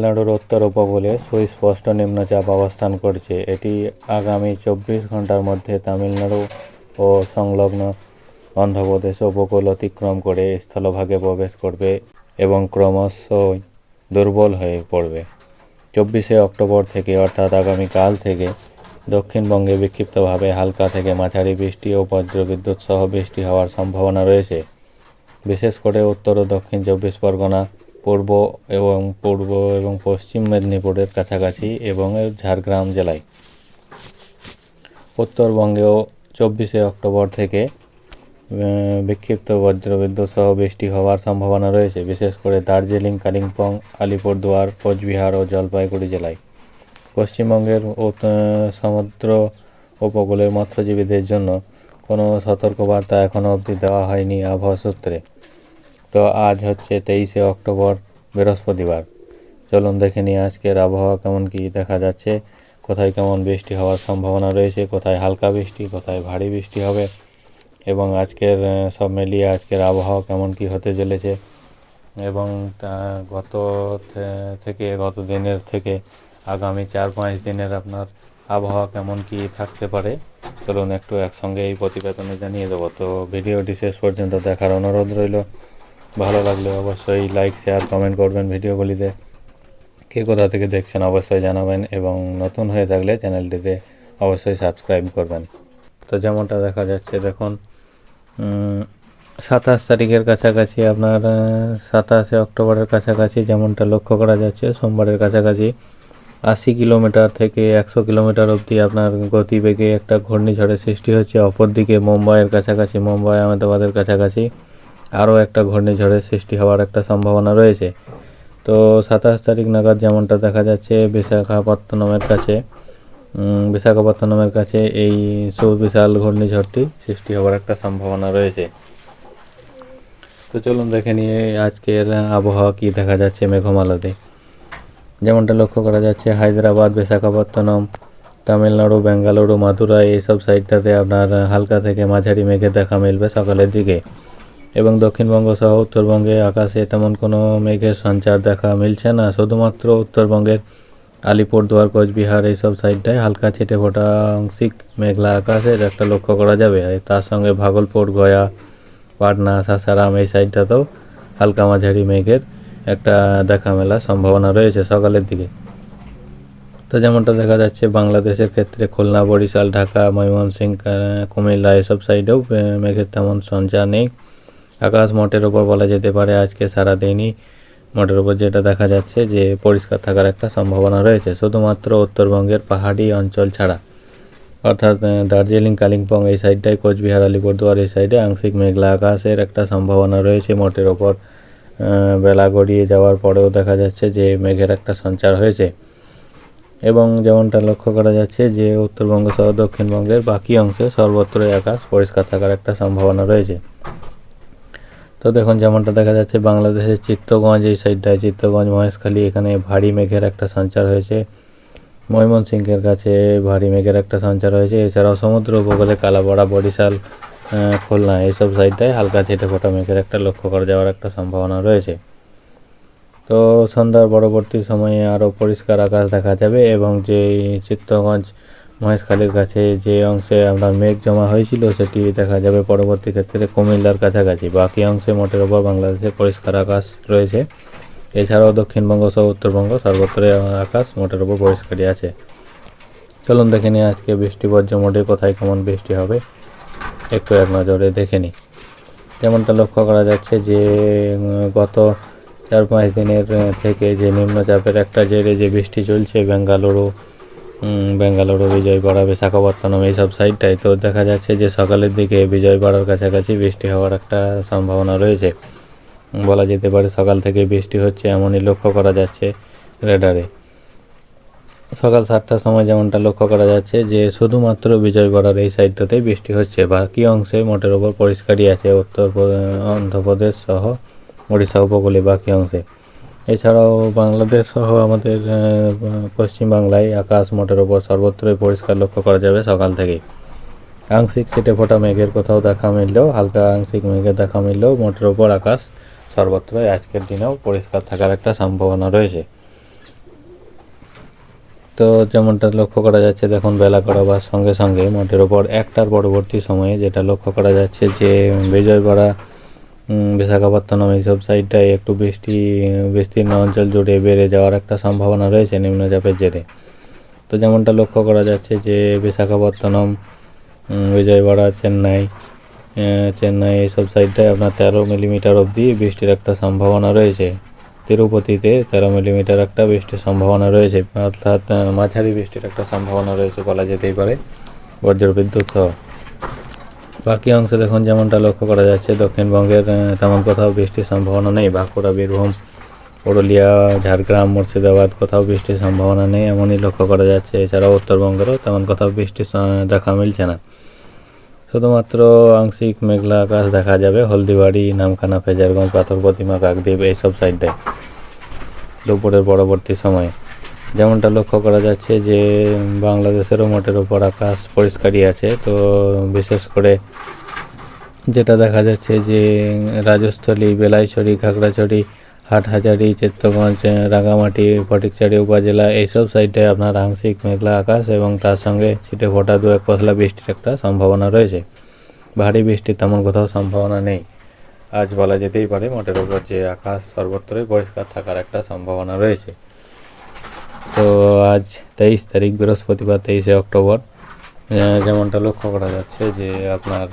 তামিলনাড়ুর উত্তর উপকূলে সুস্পষ্ট নিম্নচাপ অবস্থান করছে। এটি আগামী চব্বিশ ঘণ্টার মধ্যে তামিলনাড়ু ও সংলগ্ন অন্ধ্রপ্রদেশ উপকূল অতিক্রম করে স্থলভাগে প্রবেশ করবে এবং ক্রমশ দুর্বল হয়ে পড়বে। চব্বিশে অক্টোবর থেকে, অর্থাৎ আগামীকাল থেকে, দক্ষিণবঙ্গে বিক্ষিপ্তভাবে হালকা থেকে মাঝারি বৃষ্টি ও বজ্রবিদ্যুৎ সহ বৃষ্টি হওয়ার সম্ভাবনা রয়েছে। বিশেষ করে উত্তর ও দক্ষিণ চব্বিশ পরগনা পূর্ব এবং পূর্ব এবং পশ্চিম মেদিনীপুরের কাছাকাছি এবং ঝাড়গ্রাম জেলায়। উত্তরবঙ্গেও চব্বিশে অক্টোবর থেকে বিক্ষিপ্ত বজ্রবিদ্যুৎ সহ বৃষ্টি হওয়ার সম্ভাবনা রয়েছে, বিশেষ করে দার্জিলিং, কালিম্পং, আলিপুরদুয়ার, কোচবিহার ও জলপাইগুড়ি জেলায়। পশ্চিমবঙ্গের সমুদ্র উপকূলের মৎস্যজীবীদের জন্য কোনো সতর্কবার্তা এখনও অবধি দেওয়া হয়নি আবহাওয়া সূত্রে। তো আজ হচ্ছে তেইশে অক্টোবর, বৃহস্পতিবার। চলুন দেখে নিই আজকের আবহাওয়া কেমন কি দেখা যাচ্ছে। কোথায় কেমন বৃষ্টি হওয়ার সম্ভাবনা রয়েছে, কোথায় হালকা বৃষ্টি, কোথায় ভারী বৃষ্টি হবে। এবং আজকের সব মিলিয়ে আজকের আবহাওয়া কেমন কি হতে চলেছে। এবং তা গত থেকে, গত দিনের থেকে আগামী চার পাঁচ দিনের আপনার আবহাওয়া কেমন কি থাকতে পারে, চলুন একটু একসঙ্গে এই প্রতিবেদনে জানিয়ে দেবো। তো ভিডিওটি শেষ পর্যন্ত দেখার অনুরোধ রইল। ভালো লাগলে অবশ্যই লাইক শেয়ার কমেন্ট করবেন ভিডিওগুলিতে। কে কোথা থেকে দেখছেন অবশ্যই জানাবেন এবং নতুন হয়ে থাকলে চ্যানেলটিতে অবশ্যই সাবস্ক্রাইব করবেন। তো যেমনটা দেখা যাচ্ছে, দেখুন সাতাশ তারিখের কাছাকাছি আপনার সাতাশে অক্টোবরের কাছাকাছি যেমনটা লক্ষ্য করা যাচ্ছে, সোমবারের কাছাকাছি আশি কিলোমিটার থেকে একশো কিলোমিটার অবধি আপনার গতিবেগে একটা ঘূর্ণিঝড়ের সৃষ্টি হচ্ছে। অপরদিকে মুম্বাইয়ের কাছাকাছি মুম্বাই আহমেদাবাদের কাছাকাছি আরও একটা ঘূর্ণিঝড়ের সৃষ্টি হওয়ার একটা সম্ভাবনা রয়েছে। তো সাতাশ তারিখ নাগাদ যেমনটা দেখা যাচ্ছে, বিশাখাপত্তনমের কাছে বিশাখাপত্তনমের কাছে এই সুবিশাল ঘূর্ণিঝড়টি সৃষ্টি হওয়ার একটা সম্ভাবনা রয়েছে। তো চলুন দেখে নিয়ে আজকের আবহাওয়া কি দেখা যাচ্ছে মেঘমালাতে। যেমনটা লক্ষ্য করা যাচ্ছে, হায়দ্রাবাদ, বিশাখাপত্তনম, তামিলনাড়ু, বেঙ্গালুরু, মাদুরাই এইসব সাইডটাতে আপনার হালকা থেকে মাঝারি মেঘে দেখা মিলবে সকালের দিকে। এবং দক্ষিণবঙ্গ সহ উত্তরবঙ্গে আকাশে তেমন কোনো মেঘের সঞ্চার দেখা মিলছে না। শুধুমাত্র উত্তরবঙ্গের আলিপুরদুয়ার কোচবিহার এইসব সাইডটায় হালকা ছিটে ফোটা আংশিক মেঘলা আকাশের একটা লক্ষ্য করা যাবে। তার সঙ্গে ভাগলপুর, গয়া, পাটনা, সাসারাম এই সাইডটাতেও হালকা মাঝারি মেঘের একটা দেখা মেলার সম্ভাবনা রয়েছে সকালের দিকে। তো যেমনটা দেখা যাচ্ছে, বাংলাদেশের ক্ষেত্রে খুলনা, বরিশাল, ঢাকা, ময়মনসিংহ, কুমিল্লা এসব সাইডেও মেঘের তেমন সঞ্চার নেই। আকাশ মোটের ওপর বলা যেতে পারে আজকে সারাদিনই মোটের ওপর যেটা দেখা যাচ্ছে যে পরিষ্কার থাকার একটা সম্ভাবনা রয়েছে। শুধুমাত্র উত্তরবঙ্গের পাহাড়ি অঞ্চল ছাড়া। অর্থাৎ দার্জিলিং, কালিম্পং এই সাইডটাই, কোচবিহার, আলিপুরদুয়ার এই সাইডে আংশিক মেঘলা আকাশের একটা সম্ভাবনা রয়েছে মোটের ওপর বেলা গড়িয়ে যাওয়ার পরেও দেখা যাচ্ছে যে মেঘের একটা সঞ্চার হয়েছে। এবং যেমনটা লক্ষ্য করা যাচ্ছে যে উত্তরবঙ্গ সহ দক্ষিণবঙ্গের বাকি অংশে সর্বত্রই আকাশ পরিষ্কার থাকার একটা সম্ভাবনা রয়েছে। তো দেখুন, যেমনটা দেখা যাচ্ছে, বাংলাদেশের চিত্তগঞ্জ, এই সাইডটায় চিত্তগঞ্জ মহেশখালী এখানে ভারী মেঘের একটা সঞ্চার হয়েছে। ময়মনসিংহের কাছে ভারী মেঘের একটা সঞ্চার হয়েছে। এছাড়াও সমুদ্র উপকূলে কালাপাড়া বরিশাল খুলনা এইসব সাইডটায় হালকা ছেটে ফোটা মেঘের একটা লক্ষ্য করা যাওয়ার একটা সম্ভাবনা রয়েছে। তো সন্ধ্যার পরবর্তী সময়ে আরও পরিষ্কার আকাশ দেখা যাবে এবং যে চিত্তগঞ্জ মহেশখালীর কাছে যে অংশে আপনার মেঘ জমা হয়েছিল, সেটি দেখা যাবে পরবর্তী ক্ষেত্রে কুমিল্লার কাছাকাছি। বাকি অংশে মোটের ওপর বাংলাদেশে পরিষ্কার আকাশ রয়েছে। এছাড়াও দক্ষিণবঙ্গ সহ উত্তরবঙ্গ, সর্বত্র আকাশ মোটের ওপর পরিষ্কারই আছে। চলুন দেখে নিই আজকে বৃষ্টি বজ্র মোটে কোথায় কেমন বৃষ্টি হবে। একটু এক নজরে দেখে নিই। যেমনটা লক্ষ্য করা যাচ্ছে যে গত চার পাঁচ দিনের থেকে যে নিম্নচাপের একটা জেরে যে বৃষ্টি চলছে, বেঙ্গালুরু বেঙ্গালুরু বিজয়বাড়া বিশাখাপত্তনম এইসব সাইডটায় তো দেখা যাচ্ছে যে সকালের দিকে বিজয়বাড়ার কাছাকাছি বৃষ্টি হওয়ার একটা সম্ভাবনা রয়েছে। বলা যেতে পারে সকাল থেকে বৃষ্টি হচ্ছে এমনই লক্ষ্য করা যাচ্ছে রেডারে। সকাল সাতটার সময় যেমনটা লক্ষ্য করা যাচ্ছে যে শুধুমাত্র বিজয়বাড়ার এই সাইডটাতেই বৃষ্টি হচ্ছে। বাকি অংশে মোটের ওপর পরিষ্কারই আছে, উত্তর অন্ধ্রপ্রদেশ সহ উড়িষ্যা উপকূলে বাকি অংশে। এছাড়াও বাংলাদেশ সহ আমাদের আহ, পশ্চিম বাংলায় আকাশ মোটের ওপর সর্বত্রই পরিষ্কার লক্ষ্য করা যাবে সকাল থেকেই। আংশিক ছিটে ফোটা মেঘের কোথাও দেখা মিললেও হালকা আংশিক মেঘের দেখা মিললেও মোটের ওপর আকাশ সর্বত্রই আজকের দিনেও পরিষ্কার থাকার একটা সম্ভাবনা রয়েছে। তো যেমনটা লক্ষ্য করা যাচ্ছে দেখুন বেলা করাবার সঙ্গে সঙ্গে মোটের ওপর একটার পরবর্তী সময়ে যেটা লক্ষ্য করা যাচ্ছে যে বিজয়বাড়া বিশাখাপত্তনম এইসব সাইডটায় একটু বৃষ্টি, বিস্তীর্ণ অঞ্চল জুড়ে বেড়ে যাওয়ার একটা সম্ভাবনা রয়েছে নিম্নচাপের জেরে। তো যেমনটা লক্ষ্য করা যাচ্ছে যে বিশাখাপত্তনম বিজয়বাড়া, চেন্নাই চেন্নাই এইসব সাইডটায় আপনার তেরো মিলিমিটার অবধি বৃষ্টির একটা সম্ভাবনা রয়েছে। তিরুপতিতে তেরো মিলিমিটার একটা বৃষ্টির সম্ভাবনা রয়েছে, অর্থাৎ মাঝারি বৃষ্টির একটা সম্ভাবনা রয়েছে বলা যেতেই পারে। বজ্রবিদ্যুৎ সহ। বাকি অংশে দেখুন যেমনটা লক্ষ্য করা যাচ্ছে, দক্ষিণবঙ্গের তেমন কোথাও বৃষ্টির সম্ভাবনা নেই। বাঁকুড়া, বীরভূম, পুরুলিয়া, ঝাড়গ্রাম, মুর্শিদাবাদ কোথাও বৃষ্টির সম্ভাবনা নেই, এমনই লক্ষ্য করা যাচ্ছে। এছাড়াও উত্তরবঙ্গেরও তেমন কোথাও বৃষ্টির দেখা মিলছে না। শুধুমাত্র আংশিক মেঘলা আকাশ দেখা যাবে, হলদিবাড়ি, নামখানা, ফেজারগঞ্জ পাথর প্রতিমা কাকদ্বীপ, এইসব সাইডটায় দুপুরের পরবর্তী সময়ে। যেমনটা লক্ষ্য করা যাচ্ছে যে বাংলাদেশেরও মোটের ওপর আকাশ পরিষ্কারই আছে, তো বিশেষ করে যেটা দেখা যাচ্ছে যে রাজস্থলী, বেলাইছড়ি, খাগড়াছড়ি, হাটহাজারি, চিত্তগঞ্জ রাঙামাটি ফটিকচারি উপজেলা এইসব সাইডে আপনার আংশিক মেঘলা আকাশ এবং তার সঙ্গে ছিটে ফোটা দু এক পশলা বৃষ্টির একটা সম্ভাবনা রয়েছে। ভারী বৃষ্টির তেমন কোথাও সম্ভাবনা নেই। আজ বলা যেতেই পারে, মোটের ওপর যে আকাশ সর্বত্রই পরিষ্কার থাকার একটা সম্ভাবনা রয়েছে। তো আজ তেইশ তারিখ, বৃহস্পতিবার তেইশে অক্টোবর। যেমনটা লক্ষ্য করা যাচ্ছে যে আপনার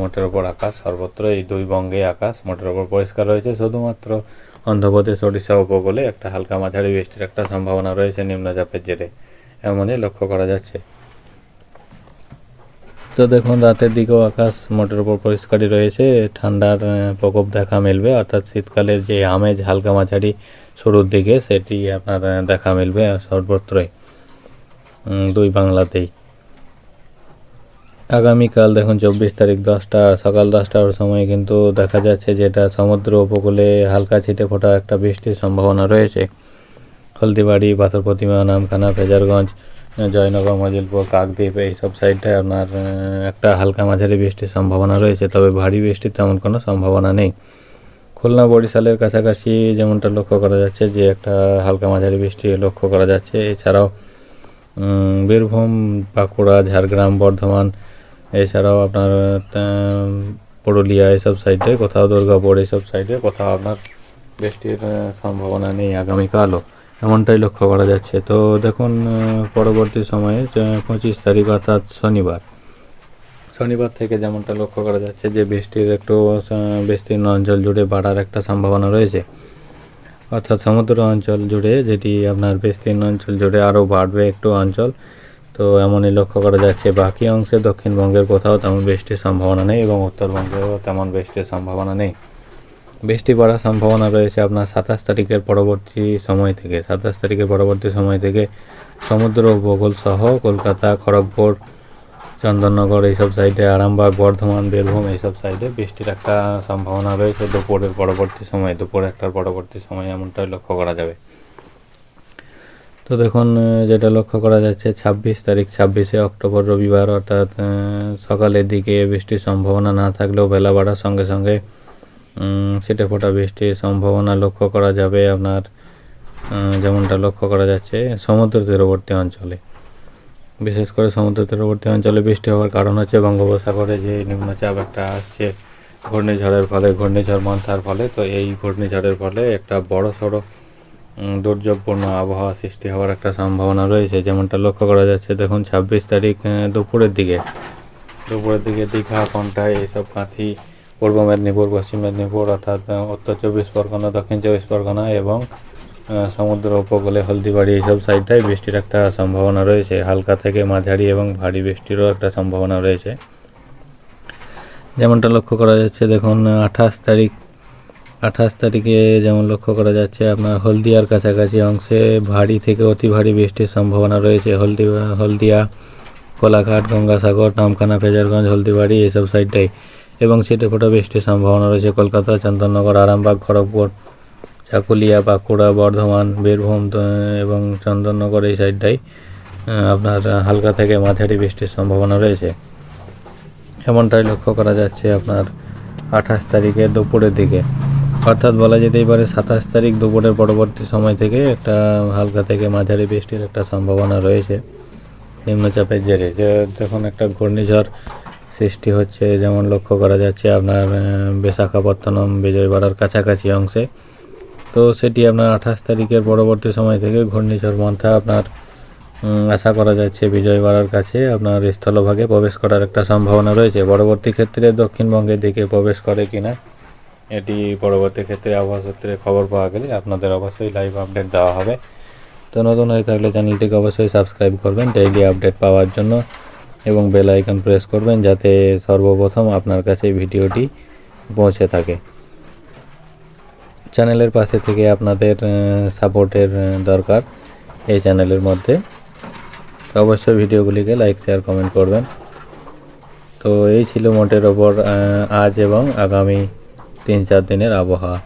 মোটের ওপর আকাশ, সর্বত্র এই দুই বঙ্গে আকাশ মোটের ওপর পরিষ্কার রয়েছে। শুধুমাত্র অন্ধ্রপ্রদেশ, ওড়িশা উপকূলে একটা হালকা মাঝারি বৃষ্টির একটা সম্ভাবনা রয়েছে নিম্নচাপের জেরে, এমনই লক্ষ্য করা যাচ্ছে। তো দেখুন, রাতের দিকেও আকাশ মোটের উপর পরিষ্কারই রয়েছে। ঠান্ডার প্রকোপ দেখা মিলবে, অর্থাৎ শীতকালের যে আমেজ হালকা মাঝারি শুরুর দিকে সেটি আপনার দেখা মিলবে সর্বত্রই। দুই বাংলাতেই। আগামীকাল দেখুন, চব্বিশ তারিখ দশটা, সকাল দশটার সময় কিন্তু দেখা যাচ্ছে যেটা সমুদ্র উপকূলে হালকা ছিটে ফোটা একটা বৃষ্টির সম্ভাবনা রয়েছে। হলদিবাড়ি পাথর প্রতিমা নামখানা, ফেজারগঞ্জ, জয়নগর, মজিলপুর, কাকদ্বীপ, এইসব সাইডটায় আপনার একটা হালকা মাঝারি বৃষ্টির সম্ভাবনা রয়েছে, তবে ভারী বৃষ্টির তেমন কোনো সম্ভাবনা নেই। খুলনা বরিশালের কাছাকাছি যেমনটা লক্ষ্য করা যাচ্ছে যে একটা হালকা মাঝারি বৃষ্টি লক্ষ্য করা যাচ্ছে। এছাড়াও বীরভূম, বাঁকুড়া, ঝাড়গ্রাম, বর্ধমান, এছাড়াও আপনার পুরুলিয়া এসব সাইডে, কোথাও দুর্গাপুর এইসব সাইডে কোথাও আপনার বৃষ্টির সম্ভাবনা নেই আগামীকালও। এমনটাই লক্ষ্য করা যাচ্ছে। তো দেখুন পরবর্তী সময়ে পঁচিশ তারিখ অর্থাৎ শনিবার। শনিবার থেকে যেমনটা লক্ষ্য করা যাচ্ছে যে বৃষ্টির একটু বিস্তীর্ণ অঞ্চল জুড়ে বাড়ার একটা সম্ভাবনা রয়েছে। অর্থাৎ সমুদ্র অঞ্চল জুড়ে যেটি আপনার বিস্তীর্ণ অঞ্চল জুড়ে আরও বাড়বে একটু অঞ্চল। তো এমনই লক্ষ্য করা যাচ্ছে, বাকি অংশে দক্ষিণবঙ্গের কোথাও তেমন বৃষ্টির সম্ভাবনা নেই এবং উত্তরবঙ্গেও তেমন বৃষ্টির সম্ভাবনা নেই। বৃষ্টি পড়ার সম্ভাবনা রয়েছে আপনার সাতাশ তারিখের পরবর্তী সময় থেকে। সাতাশ তারিখের পরবর্তী সময় থেকে সমুদ্র উপকূল সহ কলকাতা, খড়গপুর চন্দননগর এইসব সাইডে আরামবাগ, বর্ধমান, বীরভূম এইসব সাইডে বৃষ্টির একটা সম্ভাবনা রয়েছে। দুপুরের পরবর্তী সময়ে, দুপুর একটার পরবর্তী সময় এমনটাই লক্ষ্য করা যাবে। তো দেখুন যেটা লক্ষ্য করা যাচ্ছে, ছাব্বিশ তারিখ, ছাব্বিশে অক্টোবর, রবিবার, অর্থাৎ সকালের দিকে বৃষ্টির সম্ভাবনা না থাকলেও বেলা বাড়ার সঙ্গে সঙ্গে ছিটে ফোটা বৃষ্টির সম্ভাবনা লক্ষ্য করা যাবে। আপনার যেমনটা লক্ষ্য করা যাচ্ছে সমুদ্র তীরবর্তী অঞ্চলে। বিশেষ করে সমুদ্র তীরবর্তী অঞ্চলে বৃষ্টি হওয়ার কারণ হচ্ছে বঙ্গোপসাগরে যে নিম্নচাপ একটা আসছে, ঘূর্ণিঝড়ের ফলে, ঘূর্ণিঝড় মন্থার ফলে, তো এই ঘূর্ণিঝড়ের ফলে একটা বড় সড়ো দুর্যোগপূর্ণ আবহাওয়া সৃষ্টি হওয়ার একটা সম্ভাবনা রয়েছে। যেমনটা লক্ষ্য করা যাচ্ছে, দেখুন ছাব্বিশ তারিখ দুপুরের দিকে। দুপুরের দিকে দীঘা, কন্টাই এইসব কাঁথি, পূর্ব মেদিনীপুর, পশ্চিম মেদিনীপুর, অর্থাৎ উত্তর চব্বিশ পরগনা, দক্ষিণ চব্বিশ পরগনা এবং সমুদ্র, উপকূলে হলদিবাড়ি এইসব সাইডটায় বৃষ্টির একটা সম্ভাবনা রয়েছে। হালকা থেকে মাঝারি এবং ভারী বৃষ্টিরও একটা সম্ভাবনা রয়েছে। যেমনটা লক্ষ্য করা যাচ্ছে, দেখুন, আঠাশ তারিখ, আঠাশ তারিখে যেমন লক্ষ্য করা যাচ্ছে, আপনার হলদিয়ার কাছাকাছি অংশে ভারী থেকে অতি ভারী বৃষ্টির সম্ভাবনা রয়েছে। হলদি, হলদিয়া, কোলাঘাট, গঙ্গাসাগর, নামখানা, ফেজারগঞ্জ হলদিবাড়ি এইসব সাইডটাই। এবং ছিটে ফোটা বৃষ্টির সম্ভাবনা রয়েছে। কলকাতা, চন্দননগর, আরামবাগ, খড়গপুর চাকুলিয়া বাঁকুড়া, বর্ধমান, বীরভূম এবং চন্দননগর এই সাইডটাই আপনার হালকা থেকে মাঝারি বৃষ্টির সম্ভাবনা রয়েছে। এমনটাই লক্ষ্য করা যাচ্ছে আপনার আঠাশ তারিখে দুপুরের দিকে। অর্থাৎ বলা যেতেই পারে সাতাশ তারিখ দুপুরের পরবর্তী সময় থেকে একটা হালকা থেকে মাঝারি বৃষ্টির একটা সম্ভাবনা রয়েছে নিম্নচাপের জেরে। যে দেখুন, একটা ঘূর্ণিঝড় সৃষ্টি হচ্ছে, যেমন লক্ষ্য করা যাচ্ছে আপনার বিশাখাপত্তনম, বিজয়বাড়ার কাছাকাছি অংশে। তো সেটি আপনার আঠাশ তারিখের পরবর্তী সময় থেকে ঘূর্ণিঝড় মন্থা আপনার আশা করা যাচ্ছে বিজয়বাড়ার কাছে আপনার স্থলভাগে প্রবেশ করার একটা সম্ভাবনা রয়েছে। পরবর্তী ক্ষেত্রে দক্ষিণবঙ্গের দিকে প্রবেশ করে কিনা, এটি পরবর্তী ক্ষেত্রে আবহাওয়া সূত্রে খবর পাওয়া গেলে আপনাদের অবশ্যই লাইভ আপডেট দেওয়া হবে। তো নতুন হয়ে থাকলে চ্যানেলটিকে অবশ্যই সাবস্ক্রাইব করবেন ডেইলি আপডেট পাওয়ার জন্য এবং বেল আইকন প্রেস করবেন, যাতে সর্বপ্রথম আপনার কাছে ভিডিওটি পৌঁছে থাকে। চ্যানেলের পাশে থেকে আপনাদের সাপোর্টের দরকার এই চ্যানেলের মধ্যে। তো অবশ্যই ভিডিওগুলিকে লাইক শেয়ার কমেন্ট করবেন। তো এই ছিল মোটের ওপর আজ এবং আগামী তিন চার দিনের আবহাওয়া।